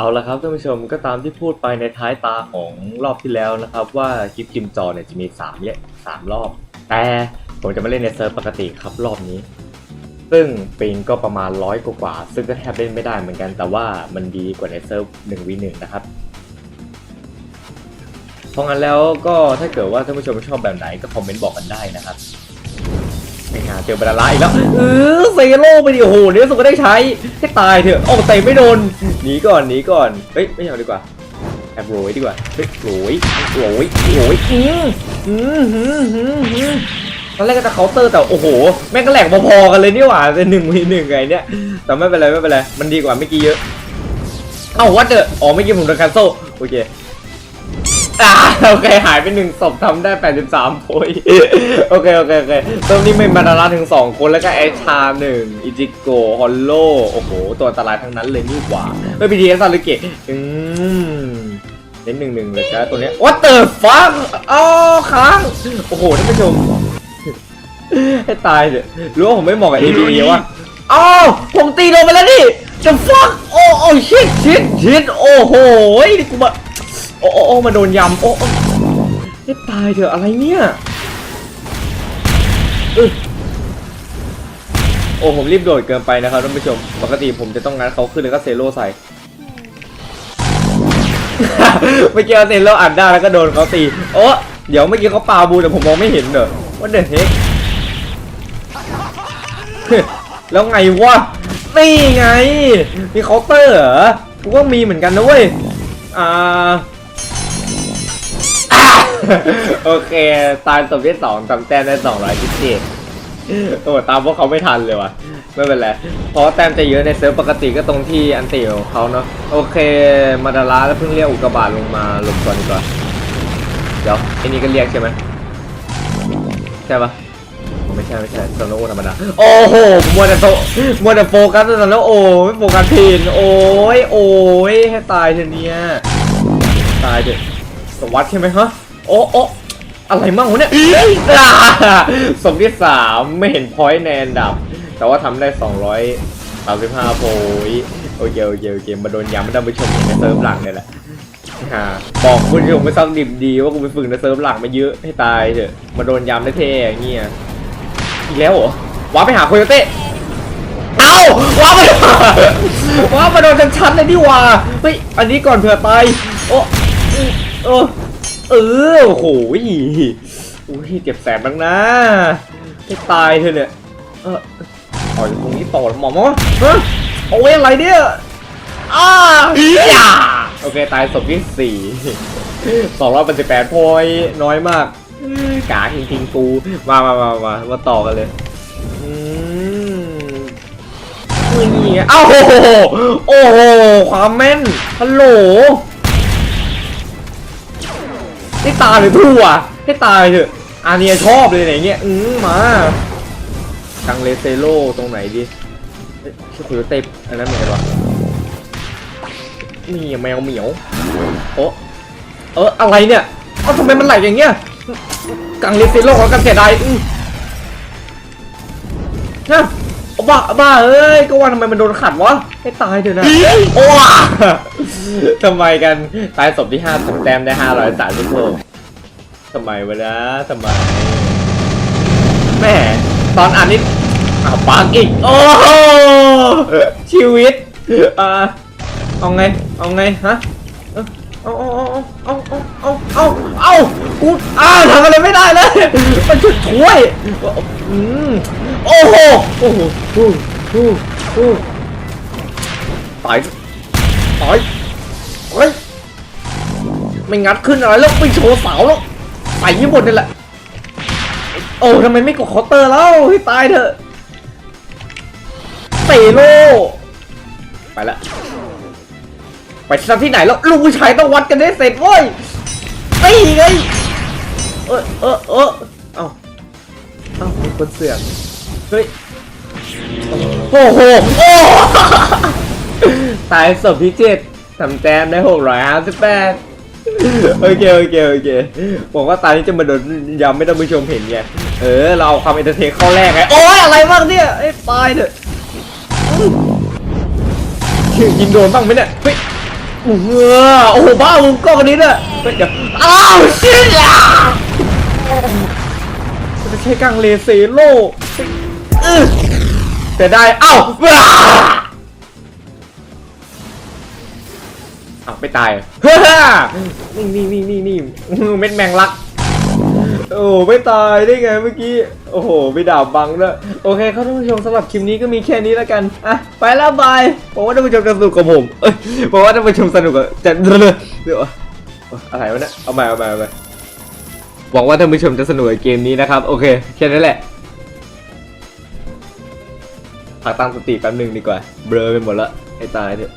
เอาละครับท่านผู้ชมก็ตามที่พูดไปในท้ายตาของรอบที่แล้วนะครับ ว่าคลิปจิมจอเนี่ยจะมี3เนี่ยสามรอบ แต่ผมจะมาเล่นในเซิร์ฟปกติครับรอบนี้ ซึ่งปิงก็ประมาณร้อยกว่า ซึ่งก็แทบเล่นไม่ได้เหมือนกัน แต่ว่ามันดีกว่าในเซิร์ฟ1 v 1นะครับเพราะงั้นแล้วก็ถ้าเกิดว่าท่านผู้ชมชอบแบบไหนก็คอมเมนต์บอกกันได้นะครับ ไม่หาเจอบรรลัยอีกแล้วเออเซโร่ไปดิโอ้โหเดี๋ยวสุดก็ได้ใช้แค่ตายเถอะโอ้เตะไม่โดนหนีก่อนหนีก่อนเฮ้ยไม่เอาดีกว่าแอบโรยดีกว่าเฮ้ยโรยโรยโรยอืมอืมอืมอืมอืมตอนแรกก็จะเคาน์เตอร์แต่โอ้โหแม่งก็แหลกพอๆกันเลยนี่หว่าเป็นหนึ่งวีหนึ่งไงเนี่ยแต่ไม่เป็นไรไม่เป็นไรมันดีกว่าเมื่อกี้เยอะเอ้าวัดเดออ๋อเมื่อกี้ผมโดนคันโซโอเค อ่าโอเคหายไปหนึ่งศพทำได้ 83โพยโอเคโอเคโอเคตรงนี้ไม่บรรลัถึง 2 คนแล้วก็แอชาหนึ่งอิจิโกฮอลโลโอ้โห ตัวอันตรายทั้งนั้นเลยนี่หว่าไม่พีดีเอสซาลุเกะอืมเน้นหนึ่งหนึ่งเลยจ้าตัวเนี้ย What the fuck อ๋อค้างโอ้โหท่านผู้ชมให้ตายเถอะรู้ว่าผมไม่เหมาะกับ ABA วะอ้าวผมตีลงไปแล้วนี่ The fuck โอ้โอ้ชิดชิดชิดโอ้โหนี่กูมา โอ้โอ้โอมาโดนยำโอ้โอ้ตายเถอะอะไรเนี่ยอโอ้ผมรีบโดดเกินไปนะครับท่านผู้ชม ปกติผมจะต้องงัดเขาขึ้นแล้วก็เซโร่ใส่เมื่อกี้เซโร่อัดได้แล้วก็โดนเขาตีโอ้เดี๋ยวเมื่อกี้เขาปาบูแต่ผมมองไม่เห็นเนอว่าเด็กเฮ้แล้วไงวะนี่ไง มีเคาน์เตอร์เหรอกูก็มีเหมือนกันนะเว้ยอ่า โอเค ตายศพที่สองทำแต้มได้สองร้อยสิบเจ็ดโอ้ตามพวกเขาไม่ทันเลยว่ะ ไม่เป็นไรเพราะแต้มจะเยอะในเซิร์ฟปกติก็ตรงที่อันติของเขาเนาะโอเค มาดาราแล้วเพิ่งเรียกอุกกาบาตลงมาหลงก่อนดีกว่าเดี๋ยวไอ้นี่ก็เรียกใช่ไหมใช่ปะไม่ใช่ไม่ใช่โซโลธรรมดาโอ้โหมัวแต่โซมัวแต่โฟกัสแต่แล้วโอ้ไม่โฟกัสผิดโอ้ยโอ้ยให้ตายเถอะเนี่ยตายเถอะสวัสดใช่ไหมฮะ โอ้โอ้อะไรมั่งวะเนี่ยอ่าสมที่สามไม่เห็นพอยต์ในอันดับ แต่ว่าทำได้235โพยต์โอเคโอเคโอเคมาโดนย้ำไม่ต้องไปชมในเซิร์ฟหลังเนี่ยแหละอ่าบอกคุณผู้ชมไปซักดิบดีว่ากูไปฝึกในเซิร์ฟหลังมาเยอะให้ตายเถอะมาโดนย้ำได้เท่อย่างเงี้ยอีกแล้วเหรอว้าร์ปไปหาโคโยเต้เอ้าว้าร์ปไปว้าร์ปมาโดนชัดๆเลยดิว่าเฮ้ยอันนี้ก่อนเผื่อตายโอ้เออ เออโอ้โหอุ้ยเจ็บแสบบ้างนะให้ตายเธอเนี่ยเออต่อยตรงนี้ต่อหมอมวะฮะโอ้ยอะไรเนี่ยอ้าอย่าโอเคตายศพที่สี่สองร้อยแปดสิบแปดพอยน้อยมากกาทิ้งทิ้งกูมามามามามาต่อกันเลยอืมนี่ไงเอ้าโอ้โหโอ้โหความแม่นฮัลโหล ให้ตายหรือทั่วให้ตายเถอะอาเนียชอบเลยอย่างเงี้ยอืมมากังเลเซโลตรงไหนดีเอ๊ะชื่อคุยเตปอันนั้นเหมือนกันวะนี่แมวเหมียวโอ้เอออะไรเนี่ยเอ้าทำไมมันไหลอย่างเงี้ยกังเลซิโลของกันเสียดายอื้อนะเอา บ้าบ้าเอ้ยก็ว่าทำไมมันโดนขัดวะให้ตายเถอะนะโอ้ว้าทำไมกันตายศพที่ห้าทำแต้มได้ห้าร้อยสามสิบหกทำไมวะนะทำไมแม่ตอนอ่านนี้อ้าวปากอีกโอ้โหชีวิตอ่าเอาไงเอาไงฮะเอาเอาเอาเอาเอาเอาเอา กูอ้าทำอะไรไม่ได้เลยมันช่วยช่วยอืมโอ้โหโอ้โหฮู้ฮู้ฮู้ตายตายเฮ้ยไม่งัดขึ้นอะไรแล้วไม่โชว์เสาแล้วไปยี่หมดนี่แหละโอ้ทำไมไม่กดคาน์เตอร์แล้วให้ตายเถอะเตโลไปละไปทำที่ไหนแล้วลูกผู้ชายต้องวัดกันได้เสร็จเว้ยตีไง เออเออเออเอ้าเอ้ามีคนเสือกเฮ้ยโอ้โหโอ้ตายศพที่เจ็ดทำแต้มได้หกร้อยห้าสิบแปดโอเคโอเคโอเคบอกว่าตานี้จะมาโดนย้ำไม่ต้องผู้ชมเห็นไงเออ เราเอาความเอนเตอร์เทนเข้าแรกไงโอ้ยอะไรบ้างเนี่ยไอ้ตายเถอะยิงโดนบ้างไหมเนี่ยเฮ้ย เออโอ้โหบ้ามึงกล้อนนี้ด้วยเฮ้ยเดี๋ยวอ้าวเชี่ยจะใช้กังเลเซโลเออแต่ได้เอ้าวอ้าวไม่ตายเฮ้ยนี่นี่นี่นี่นี่เม็ดแมงลัก โอ้ไม่ตายได้ไงเมื่อกี้ โอ้โหไม่ดาบบังด้วยโอเคครับท่านผู้ชมสำหรับคลิปนี้ก็มีแค่นี้แล้วกันอะไปแล้วบายบอกว่าท่านผู้ชมจะสนุกกับผมเอ้ยบอกว่าท่านผู้ชมสนุกกับจะเดี๋ยวอะไรวะเนี่ยเอาใหม่เอาใหม่เอาใหม่หวังว่าท่านผู้ชมจะสนุกกับเกมนี้นะครับ โอเคแค่นั้นแหละพักตั้งสติแป๊บหนึ่งดีกว่า เบลอไปหมดละให้ตายเถอะ